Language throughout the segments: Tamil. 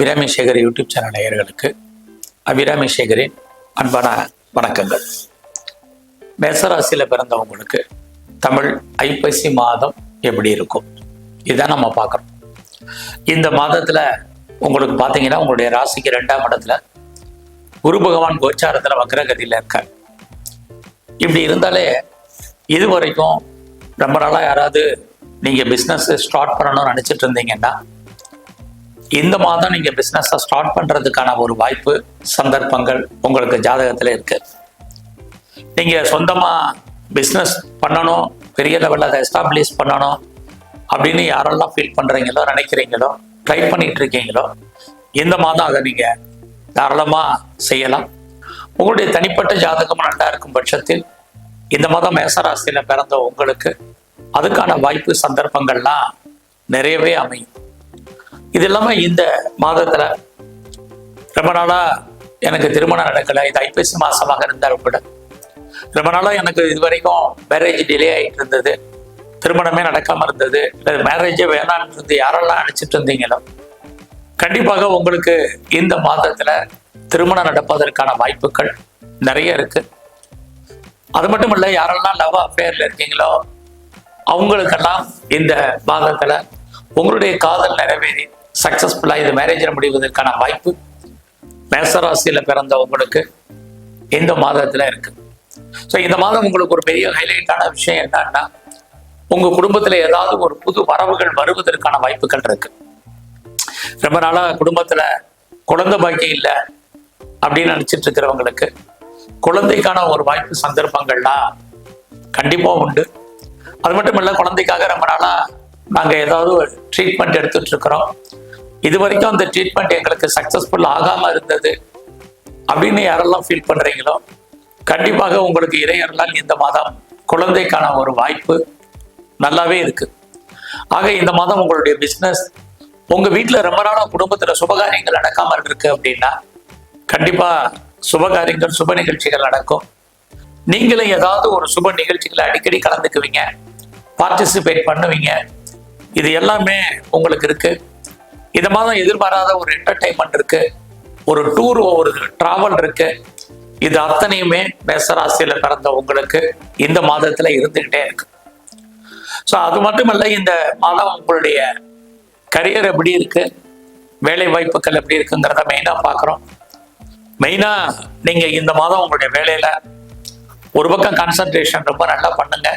அபிராமி சேகர் யூடியூப் சேனல் நேயர்களுக்கு அபிராமி சேகரின் அன்பான வணக்கங்கள். மேசராசியில் பிறந்தவங்களுக்கு தமிழ் ஐப்பசி மாதம் எப்படி இருக்கும்? இதுதான் நம்ம பார்க்குறோம். இந்த மாதத்தில் உங்களுக்கு பார்த்தீங்கன்னா உங்களுடைய ராசிக்கு ரெண்டாம் இடத்துல குரு பகவான் கோச்சாரத்தில் வக்ரகதியில் இருக்கார். இப்படி இருந்தாலே இது வரைக்கும் ரொம்ப நாளாக யாராவது நீங்கள் பிஸ்னஸ் ஸ்டார்ட் பண்ணணும்னு நினச்சிட்டு இருந்தீங்கன்னா இந்த மாதம் நீங்கள் பிஸ்னஸை ஸ்டார்ட் பண்ணுறதுக்கான ஒரு வாய்ப்பு சந்தர்ப்பங்கள் உங்களுக்கு ஜாதகத்தில் இருக்கு. நீங்கள் சொந்தமாக பிஸ்னஸ் பண்ணணும் பெரிய லெவலில் அதை எஸ்டாப்ளிஷ் பண்ணணும் அப்படின்னு யாரெல்லாம் ஃபீல் பண்ணுறீங்களோ நினைக்கிறீங்களோ ட்ரை பண்ணிட்டு இருக்கீங்களோ இந்த மாதம் அதை நீங்கள் தாராளமாக செய்யலாம். உங்களுடைய தனிப்பட்ட ஜாதகம் நல்லா இருக்கும் பட்சத்தில் இந்த மாதம் மேசராசியில் பிறந்த உங்களுக்கு அதுக்கான வாய்ப்பு சந்தர்ப்பங்கள்லாம் நிறையவே அமையும். இது இல்லாமல் இந்த மாதத்தில் ரொம்ப நாளாக எனக்கு திருமணம் நடக்கலை. இது ஐப்பசி மாதமாக இருந்தாலும் கூட. ரொம்ப நாளாக எனக்கு இது வரைக்கும் மேரேஜ் டிலே ஆகிட்டு இருந்தது. திருமணமே நடக்காமல் இருந்தது. இல்லை மேரேஜே வேணான்னு இருந்து யாரெல்லாம் அழைச்சிட்டு இருந்தீங்களோ கண்டிப்பாக உங்களுக்கு இந்த மாதத்தில் திருமணம் நடப்பதற்கான வாய்ப்புகள் நிறைய இருக்குது அது மட்டும் இல்லை யாரெல்லாம் லவ் அஃபேரில் இருக்கீங்களோ அவங்களுக்கெல்லாம் இந்த மாதத்தில் உங்களுடைய காதல் நிறைவேறி சக்ஸஸ்ஃபுல்லாக இது மேரேஜில் முடிவதற்கான வாய்ப்பு மேசராசியில் பிறந்தவங்களுக்கு இந்த மாதத்தில் இருக்கு. ஸோ இந்த மாதம் உங்களுக்கு ஒரு பெரிய ஹைலைட்டான விஷயம் என்னன்னா உங்கள் குடும்பத்தில் ஏதாவது ஒரு புது வரவுகள் வருவதற்கான வாய்ப்புகள் இருக்கு. ரொம்ப நாளாக குடும்பத்தில் குழந்தை பாக்கியம் இல்லை அப்படின்னு நினச்சிட்டு இருக்கிறவங்களுக்கு குழந்தைக்கான ஒரு வாய்ப்பு சந்தர்ப்பங்கள்லாம் கண்டிப்பாக உண்டு. அது மட்டும் இல்லை குழந்தைக்காக ரொம்ப நாளாக நாங்கள் ஏதாவது ஒரு ட்ரீட்மெண்ட் எடுத்துட்டு இருக்கிறோம் இது வரைக்கும் அந்த ட்ரீட்மெண்ட் எங்களுக்கு சக்ஸஸ்ஃபுல் ஆகாமல் இருந்தது. அப்படின்னு யாரெல்லாம் ஃபீல் பண்ணுறீங்களோ கண்டிப்பாக உங்களுக்கு இறையர்களால் இந்த மாதம் குழந்தைக்கான ஒரு வாய்ப்பு நல்லாவே இருக்கு. ஆக இந்த மாதம் உங்களுடைய பிஸ்னஸ் உங்கள் வீட்டில் ரொம்ப நாளாக குடும்பத்தில் சுபகாரியங்கள் நடக்காமல் இருக்கு அப்படின்னா கண்டிப்பாக சுபகாரியங்கள் சுப நிகழ்ச்சிகள் நடக்கும். நீங்களும் ஏதாவது ஒரு சுப நிகழ்ச்சிகளை அடிக்கடி கலந்துக்குவீங்க. பார்ட்டிசிபேட் பண்ணுவீங்க. இது எல்லாமே உங்களுக்கு இருக்கு. இந்த மாதம் எதிர்பாராத ஒரு என்டர்டைன்மெண்ட் இருக்கு. ஒரு டூர் ஒரு டிராவல் இருக்கு. இது அத்தனையுமே மேசராசியில பிறந்த உங்களுக்கு இந்த மாதத்துல இருந்துகிட்டே இருக்கு. ஸோ அது மட்டுமல்ல இந்த மாதம் உங்களுடைய கரியர் எப்படி இருக்கு? வேலை வாய்ப்புகள் எப்படி இருக்குங்கிறத மெயினாக பார்க்குறோம் மெயினாக நீங்கள் இந்த மாதம் உங்களுடைய வேலையில் ஒரு பக்கம் கான்சன்ட்ரேஷன் ரொம்ப நல்லா பண்ணுங்க.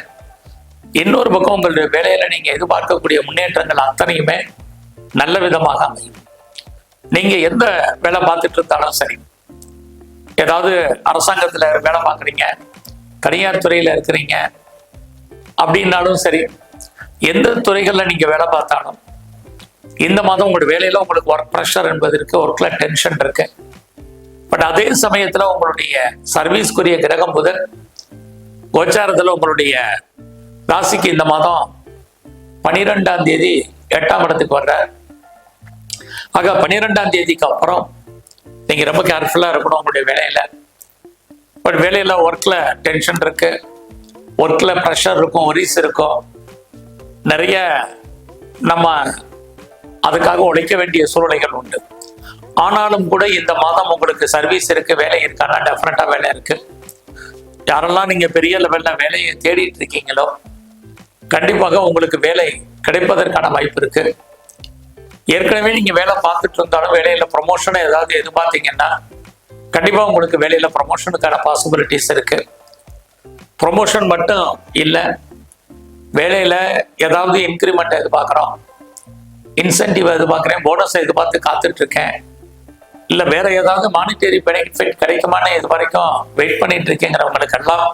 இன்னொரு பக்கம் உங்களுடைய வேலையில் நீங்கள் எதிர்பார்க்கக்கூடிய முன்னேற்றங்கள் அத்தனையுமே நல்ல விதமாக அமையும். நீங்கள் எந்த வேலை பார்த்துட்டு இருந்தாலும் சரி. ஏதாவது அரசாங்கத்தில் வேலை பார்க்குறீங்க தனியார் துறையில் இருக்கிறீங்க அப்படின்னாலும் சரி எந்த துறைகளில் நீங்கள் வேலை பார்த்தாலும் இந்த மாதம் உங்களுடைய வேலையில் உங்களுக்கு ஒர்க் ப்ரெஷர் என்பது இருக்கு ஒர்க்கில் டென்ஷன் இருக்கு. பட் அதே சமயத்தில் உங்களுடைய சர்வீஸ்க்குரிய கிரகம் முதல் கோச்சாரத்தில் உங்களுடைய ராசிக்கு இந்த மாதம் பனிரெண்டாம் தேதி எட்டாம் இடத்துக்கு வர்றார். ஆக பன்னிரெண்டாம் தேதிக்கு அப்புறம் நீங்கள் ரொம்ப கேர்ஃபுல்லாக இருக்கணும் உங்களுடைய வேலையில். பட் வேலையில் ஒர்க்கில் டென்ஷன் இருக்கு. ஒர்க்கில் ப்ரெஷர் இருக்கும் ஒரிஸ் இருக்கும். நிறைய நம்ம அதுக்காக உழைக்க வேண்டிய சூழ்நிலைகள் உண்டு. ஆனாலும் கூட இந்த மாதம் உங்களுக்கு சர்வீஸ் இருக்கு வேலை இருக்கானா? டெஃபினட்டாக வேலை இருக்கு. யாரெல்லாம் நீங்க பெரிய லெவல்ல வேலையை தேடிட்டு இருக்கீங்களோ கண்டிப்பாக உங்களுக்கு வேலை கிடைப்பதற்கான வாய்ப்பு இருக்கு. ஏற்கனவே நீங்க வேலை பார்த்துட்டு இருந்தாலும் வேலையில ப்ரொமோஷனை ஏதாவது எதிர்பார்த்தீங்கன்னா கண்டிப்பா உங்களுக்கு வேலையில ப்ரொமோஷனுக்கான பாசிபிலிட்டிஸ் இருக்கு. ப்ரொமோஷன் மட்டும் இல்லை வேலையில ஏதாவது இன்க்ரிமெண்ட் எதிர்பார்க்குறோம். இன்சென்டிவ் எதிர்பார்க்குறேன் போனஸ் எதிர்பார்த்து காத்துட்டு இருக்கேன் இல்லை வேற ஏதாவது மானிட்டரி பெனிஃபிட் கிடைக்குமான்னு இது வரைக்கும் வெயிட் பண்ணிட்டு இருக்கேங்கிறவங்களுக்கெல்லாம்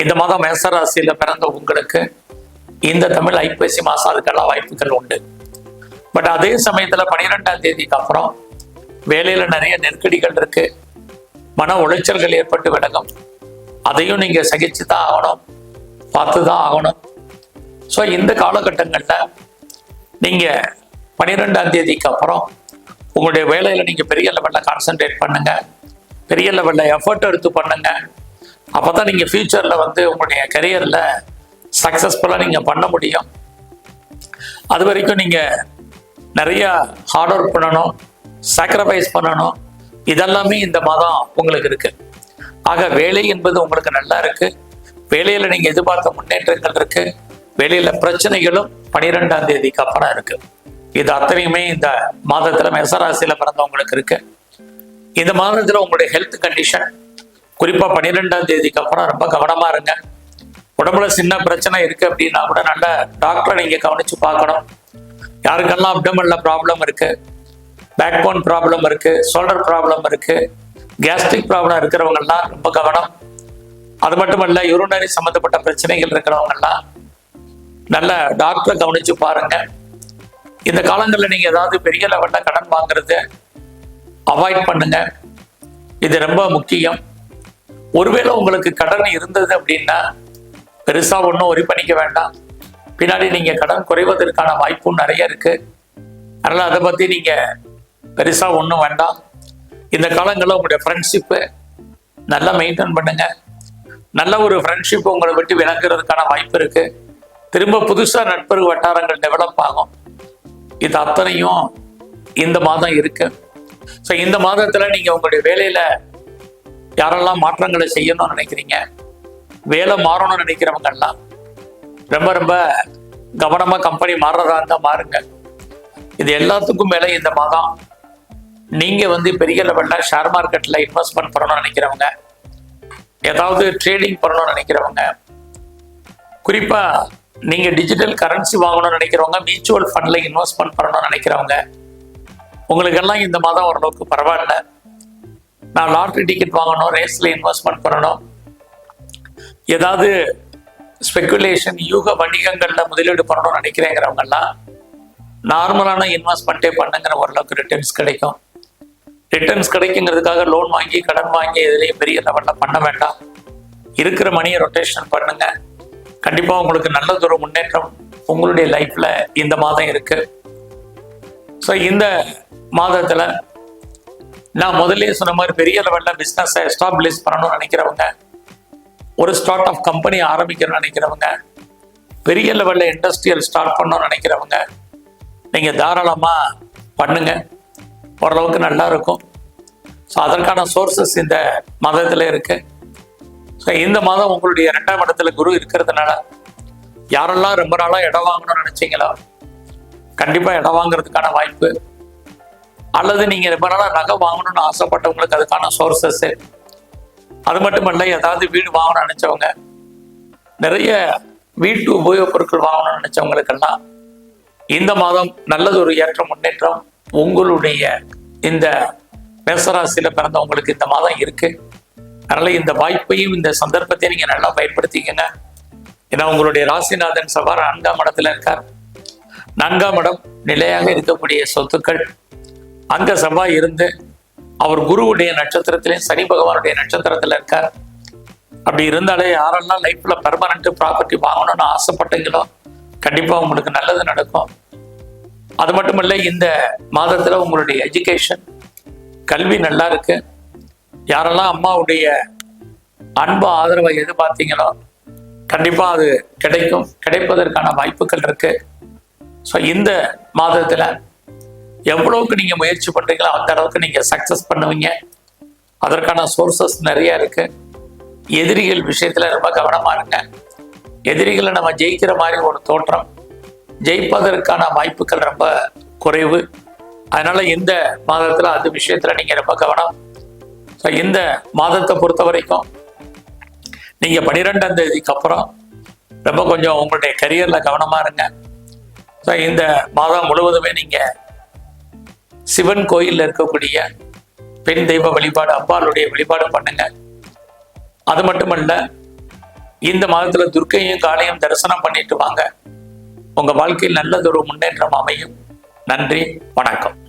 இந்த மாதம் மேசராசியில பிறந்த உங்களுக்கு இந்த தமிழ் ஐப்பசி மாசம் அதுக்கெல்லாம் வாய்ப்புகள் உண்டு. பட் அதே சமயத்துல பனிரெண்டாம் தேதிக்கு அப்புறம் வேலையில நிறைய நெருக்கடிகள் இருக்கு. மன உளைச்சல்கள் ஏற்பட்டு விடங்கும் அதையும் நீங்க சகிச்சு தான் ஆகணும். பார்த்து தான் ஆகணும். ஸோ இந்த காலகட்டங்களில் நீங்க பனிரெண்டாம் தேதிக்கு அப்புறம் உங்களுடைய வேலையில நீங்க பெரிய லெவலில் கான்சென்ட்ரேட் பண்ணுங்க. பெரிய லெவலில் எஃபர்ட் எடுத்து பண்ணுங்க. அப்பதான் நீங்க ஃபியூச்சர்ல வந்து உங்களுடைய கரியரில் சக்சஸ்ஃபுல்லா நீங்க பண்ண முடியும். அது வரைக்கும் நீங்க நிறைய ஹார்ட் ஒர்க் பண்ணணும் சாக்ரிஃபைஸ் பண்ணணும். இதெல்லாமே இந்த மாதம் உங்களுக்கு இருக்கு. ஆக வேலை என்பது உங்களுக்கு நல்லா இருக்கு. வேலையில நீங்க எதிர்பார்த்த முன்னேற்றங்கள் இருக்கு. வேலையில பிரச்சனைகளும் பனிரெண்டாம் தேதிக்கு அப்புறம் இருக்கு. இது அத்தனையுமே இந்த மாதத்தில் மெசராசியில் பிறந்தவங்களுக்கு இருக்கு. இந்த மாதத்துல உங்களுடைய ஹெல்த் கண்டிஷன் குறிப்பாக பன்னிரெண்டாம் தேதிக்கு அப்புறம் ரொம்ப கவனமாக இருங்க. உடம்புல சின்ன பிரச்சனை இருக்குது அப்படின்னா கூட நல்ல டாக்டரை நீங்கள் கவனித்து பார்க்கணும். யாருக்கெல்லாம் அப்டமனில் ப்ராப்ளம் இருக்குது பேக் போன் ப்ராப்ளம் இருக்குது ஷோல்டர் ப்ராப்ளம் இருக்குது கேஸ்ட்ரிக் ப்ராப்ளம் இருக்கிறவங்கெல்லாம் ரொம்ப கவனம். அது மட்டுமல்ல யூரினரி சம்மந்தப்பட்ட பிரச்சனைகள் இருக்கிறவங்கெல்லாம் நல்ல டாக்டரை கவனித்து பாருங்கள் இந்த காலங்களில் நீங்கள் ஏதாவது பெரிய லெவலில் கடன் வாங்குறது அவாய்ட் பண்ணுங்கள் இது ரொம்ப முக்கியம். ஒருவேளை உங்களுக்கு கடன் இருந்தது அப்படின்னா பெருசா ஒன்றும் ஒரி பண்ணிக்க வேண்டாம். பின்னாடி நீங்க கடன் குறைவதற்கான வாய்ப்பும் நிறைய இருக்கு. அதனால அதை பத்தி நீங்க பெருசா ஒன்றும் வேண்டாம். இந்த காலங்களில் உங்களுடைய ஃப்ரெண்ட்ஷிப்பு நல்லா மெயின்டைன் பண்ணுங்க. நல்ல ஒரு ஃப்ரெண்ட்ஷிப் உங்களை விட்டு விளங்குறதுக்கான வாய்ப்பு இருக்கு. திரும்ப புதுசா நட்பு வட்டாரங்கள் டெவலப் ஆகும். இது அத்தனையும் இந்த மாதம் இருக்கு. ஸோ இந்த மாதத்துல நீங்க உங்களுடைய வேலையில யாரெல்லாம் மாற்றங்களை செய்யணும்னு நினைக்கிறீங்க? வேலை மாறணும்னு நினைக்கிறவங்க எல்லாம் ரொம்ப ரொம்ப கவனமாக கம்பெனி மாறுறதா இருந்தால் மாறுங்க. இது எல்லாத்துக்கும் மேலே இந்த மாதம் நீங்கள் வந்து பெரிய லெவலில் ஷேர் மார்க்கெட்டில் இன்வெஸ்ட்மெண்ட் பண்ணணும்னு நினைக்கிறவங்க ஏதாவது ட்ரேடிங் பண்ணணும்னு நினைக்கிறவங்க குறிப்பாக நீங்கள் டிஜிட்டல் கரன்சி வாங்கணும்னு நினைக்கிறவங்க மியூச்சுவல் ஃபண்டில் இன்வெஸ்ட்மெண்ட் பண்ணணும்னு நினைக்கிறவங்க உங்களுக்கெல்லாம் இந்த மாதம் ஓரளவுக்கு பரவாயில்ல. நான் லாட்ரி டிக்கெட் வாங்கணும் ரேஸ்ல இன்வெஸ்ட்மெண்ட் பண்ணணும். ஏதாவது ஸ்பெகுலேஷன் யூக வணிகங்கள்ல முதலீடு பண்ணணும்னு நினைக்கிறேங்கிறவங்கெல்லாம் நார்மலான இன்வெஸ்ட்மெண்ட்டே பண்ணுங்கிற ஓரளவுக்கு ரிட்டர்ன்ஸ் கிடைக்கும். ரிட்டர்ன்ஸ் கிடைக்குங்கிறதுக்காக லோன் வாங்கி கடன் வாங்கி எதுலேயும் பெரிய லெவலில் பண்ண வேண்டாம். இருக்கிற மணியை ரொட்டேஷன் பண்ணுங்க. கண்டிப்பாக உங்களுக்கு நல்லதொரு முன்னேற்றம் உங்களுடைய லைஃப்பில் இந்த மாதம் இருக்கு. ஸோ இந்த மாதத்தில் நான் முதல்ல சொன்ன மாதிரி பெரிய லெவலில் பிஸ்னஸை எஸ்டாப்ளிஷ் பண்ணணும்னு நினைக்கிறவங்க ஒரு ஸ்டார்ட் அப் கம்பெனி ஆரம்பிக்கணும்னு நினைக்கிறவங்க பெரிய லெவலில் இண்டஸ்ட்ரியல் ஸ்டார்ட் பண்ணணும்னு நினைக்கிறவங்க நீங்கள் தாராளமாக பண்ணுங்க. ஓரளவுக்கு நல்லா இருக்கும். ஸோ அதற்கான சோர்சஸ் இந்த மாதத்தில் இருக்குது ஸோ இந்த மாதம் உங்களுடைய ரெண்டாம் இடத்துல குரு இருக்கிறதுனால யாரெல்லாம் ரொம்ப நாளாக இடம் வாங்கணும்னு நினச்சிங்களோ கண்டிப்பாக இடம் வாங்குறதுக்கான வாய்ப்பு அல்லது நீங்கள் ரொம்ப நாளாக நகை வாங்கணும்னு ஆசைப்பட்டவங்களுக்கு அதுக்கான சோர்சஸ் அது மட்டுமல்ல ஏதாவது வீடு வாங்கணும்னு நினைச்சவங்க நிறைய வீட்டு உபயோகப் பொருட்கள் வாங்கணும்னு நினச்சவங்களுக்கெல்லாம் இந்த மாதம் நல்லது ஒரு ஏற்ற முன்னேற்றம் உங்களுடைய இந்த மேசராசியில் பிறந்தவங்களுக்கு இந்த மாதம் இருக்கு. அதனால இந்த வாய்ப்பையும் இந்த சந்தர்ப்பத்தையும் நீங்க நல்லா பயன்படுத்திக்கங்க. ஏன்னா உங்களுடைய ராசிநாதன் சவார் நான்காம் இடத்துல இருக்கார். நான்காம் இடம் நிலையாக இருக்கக்கூடிய சொத்துக்கள். அங்க செவ்வாய் இருந்து அவர் குருவுடைய நட்சத்திரத்திலையும் சனி பகவானுடைய நட்சத்திரத்துல இருக்கார். அப்படி இருந்தாலே யாரெல்லாம் லைஃப்ல பெர்மனண்ட் ப்ராப்பர்ட்டி வாங்கணும்னு ஆசைப்பட்டீங்களோ கண்டிப்பா உங்களுக்கு நல்லது நடக்கும். அது மட்டும் இல்லை இந்த மாதத்துல உங்களுடைய எஜுகேஷன் கல்வி நல்லா இருக்கு. யாரெல்லாம் அம்மாவுடைய அன்பு ஆதரவை எதிர்பார்த்தீங்களோ கண்டிப்பா அது கிடைக்கும். கிடைப்பதற்கான வாய்ப்புகள் இருக்கு. ஸோ இந்த மாதத்துல எவ்வளவுக்கு நீங்க முயற்சி பண்றீங்களோ அந்த அளவுக்கு நீங்க சக்சஸ் பண்ணுவீங்க. அதற்கான சோர்சஸ் நிறைய இருக்கு. எதிரிகள் விஷயத்துல ரொம்ப கவனமா இருங்க. எதிரிகளை நம்ம ஜெயிக்கிற மாதிரி ஒரு தோற்றம். ஜெயிப்பதற்கான வாய்ப்புகள் ரொம்ப குறைவு. அதனால இந்த மாதத்துல அது விஷயத்துல நீங்க ரொம்ப கவனம். ஸோ இந்த மாதத்தை பொறுத்த வரைக்கும் நீங்க பன்னிரெண்டாம் தேதிக்கு அப்புறம் ரொம்ப கொஞ்சம் உங்களுடைய கரியர்ல கவனமா இருங்க. ஸோ இந்த மாதம் முழுவதுமே நீங்கள் சிவன் கோயிலில் இருக்கக்கூடிய பெண் தெய்வ வழிபாடு அம்பாளுடைய வழிபாடு பண்ணுங்க. அது மட்டுமல்ல இந்த மாதத்துல துர்க்கையும் காளையும் தரிசனம் பண்ணிட்டு வாங்க. உங்க வாழ்க்கையில் நல்லதொரு முன்னேற்றம் அமையும். நன்றி வணக்கம்.